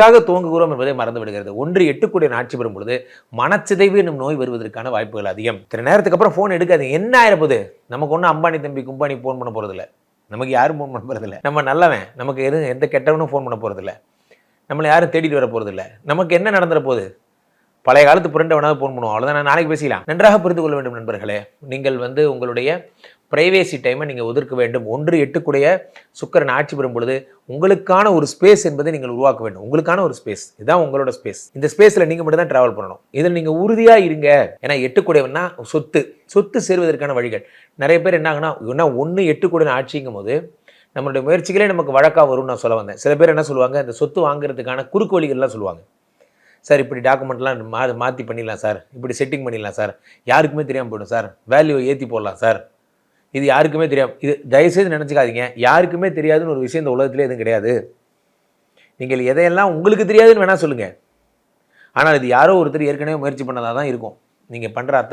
எதற்காக துவங்குகிறோம் என்பதை மறந்து விடுகிறது. ஒன்று எட்டுக்குடைய ஆட்சி பெறும் பொழுது மனச்சிதைவு என்னும் நோய் வருவதற்கான வாய்ப்புகள் அதிகம். சில நேரத்துக்கு அப்புறம் ஃபோன் எடுக்காது என்ன ஆயிரப்போகுது? நமக்கு ஒன்றும் அம்பானி தம்பி கும்பானி ஃபோன் பண்ண போகிறதில்ல நமக்கு யாரும் ஃபோன் பண்ண போகிறதில்ல நம்ம நல்லவன். நமக்கு எதுவும் எந்த கெட்டவனும் ஃபோன் பண்ண போகிறதில்ல நம்மளை யாரும் தேடிட்டு வர போகிறதில்ல நமக்கு என்ன நடந்துற போகுது? பழைய காலத்து புரண்ட ஃபோன் பண்ணுவோம் அவ்வளோதான் நான் நாளைக்கு பேசிக்கலாம். நன்றாக புரிந்து கொள்ள வேண்டும் நண்பர்களே. நீங்கள் வந்து உங்களுடைய பிரைவேசி டைமை நீங்கள் ஒதுக்க வேண்டும். ஒன்று எட்டுக்குடைய சுக்கரன் ஆட்சி பெறும் பொழுது உங்களுக்கான ஒரு ஸ்பேஸ் என்பதை நீங்கள் உருவாக்க வேண்டும். உங்களுக்கான ஒரு ஸ்பேஸ். இதுதான் உங்களோட ஸ்பேஸ். இந்த ஸ்பேஸில் நீங்கள் மட்டும் தான் ட்ராவல் பண்ணணும். இதில் நீங்கள் உறுதியாக இருங்க. ஏன்னா எட்டுக்குடையவன்னா சொத்து. சொத்து சேர்வதற்கான வழிகள். நிறைய பேர் என்னாங்கன்னா ஒன்று எட்டுக்குடன் ஆட்சிங்கும் போது நம்மளுடைய முயற்சிகளே நமக்கு வழக்காக வரும்னு நான் சொல்ல வந்தேன். சில பேர் என்ன சொல்லுவாங்க இந்த சொத்து வாங்குறதுக்கான குறுக்கு வழிகள்லாம் சொல்லுவாங்க. சார் இப்படி டாக்குமெண்ட்லாம் மா மாற்றி பண்ணிடலாம் சார். இப்படி செட்டிங் பண்ணிடலாம் சார். யாருக்குமே தெரியாமல் போயிடும் சார். வேல்யூ ஏற்றி போடலாம் சார். இது யாருக்குமே தெரியாது இது தயவுசெய்து நினச்சிக்காதீங்க. யாருக்குமே தெரியாதுன்னு ஒரு விஷயம் இந்த உலகத்திலே எதுவும் கிடையாது. நீங்கள் எதையெல்லாம் உங்களுக்கு தெரியாதுன்னு வேணால் சொல்லுங்கள் ஆனால் இது யாரோ ஒருத்தர் ஏற்கனவே முயற்சி பண்ணதாக தான் இருக்கும். நீங்கள் பண்ணுற அத்தனை